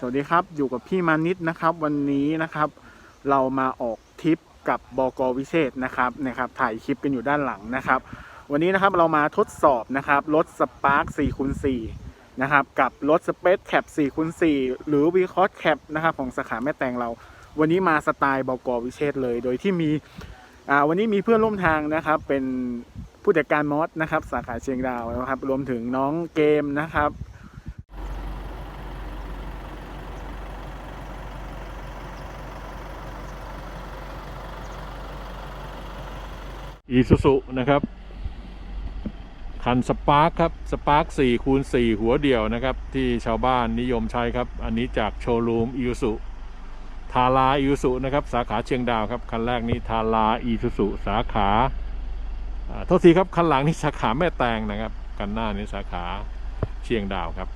สวัสดีครับอยู่กับพี่มานิดนะครับ วันนี้นะครับ เรามาออกทริปกับบกวิเศษนะครับนะครับถ่ายคลิปกันอยู่ด้านหลังนะครับ วันนี้นะครับเรามาทดสอบนะครับรถสปาร์ค4คูณ4นะครับกับรถสเปซแคป4คูณ4หรือ v ีคอ s แคปนะครับของสาขาแม่แตงเรา วันนี้มาสไตล์บกวิเศษเลย โดยที่มีอ่าวันนี้มีเพื่อนร่วมทางนะครับเป็นผู้จัดการมอสนะครับสาขาเชียงดาวนะครับรวมถึงน้องเกมนะครับ อีซูซุนะครับ คันสปาร์คครับสปาร์ค4คูณ4หัวเดี่ยวนะครับ ที่ชาวบ้านนิยมใช้ครับ อันนี้จากโชว์รูมอีซูซุทาราอีซูซุนะครับ สาขาเชียงดาวครับ คันแรกนี้ทาราอีซูซุสาขาอ่าโทษทีครับ คันหลังนี่สาขาแม่แตงนะครับ คันหน้านี่สาขาเชียงดาวครับ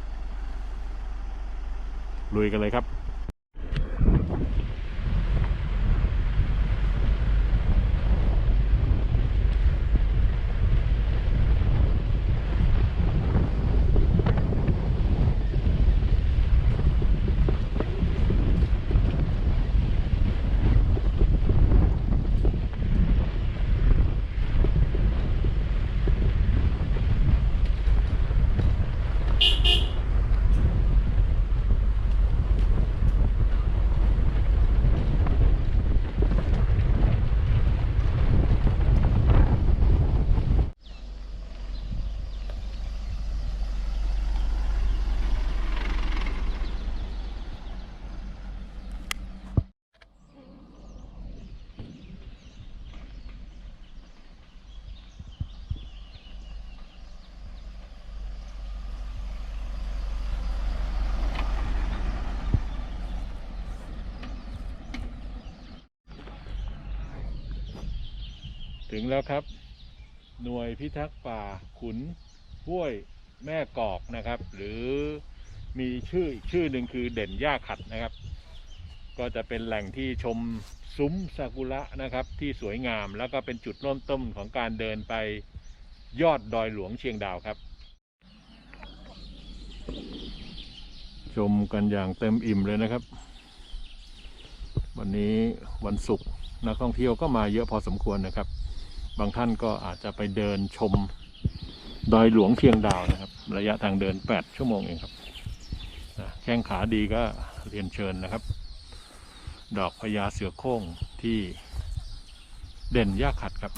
ลุยกันเลยครับ ถึงแล้วครับ หน่วยพิทักษ์ป่าขุนห้วยแม่กอกนะครับ หรือมีชื่ออีกชื่อหนึ่งคือเด่นหญ้าขัดนะครับ ก็จะเป็นแหล่งที่ชมซุ้มซากุระนะครับ ที่สวยงามแล้วก็เป็นจุดเริ่มต้นของการเดินไปยอดดอยหลวงเชียงดาวครับ ชมกันอย่างเต็มอิ่มเลยนะครับ วันนี้วันศุกร์นักท่องเที่ยวก็มาเยอะพอสมควรนะครับ บางท่านก็อาจจะไปเดินชมดอยหลวงเพียงดาวนะครับ ระยะทางเดิน 8 ชั่วโมงเองครับแข้งขาดีก็เรียนเชิญนะครับ ดอกพญาเสือโค้งที่เด่นยากขัดครับ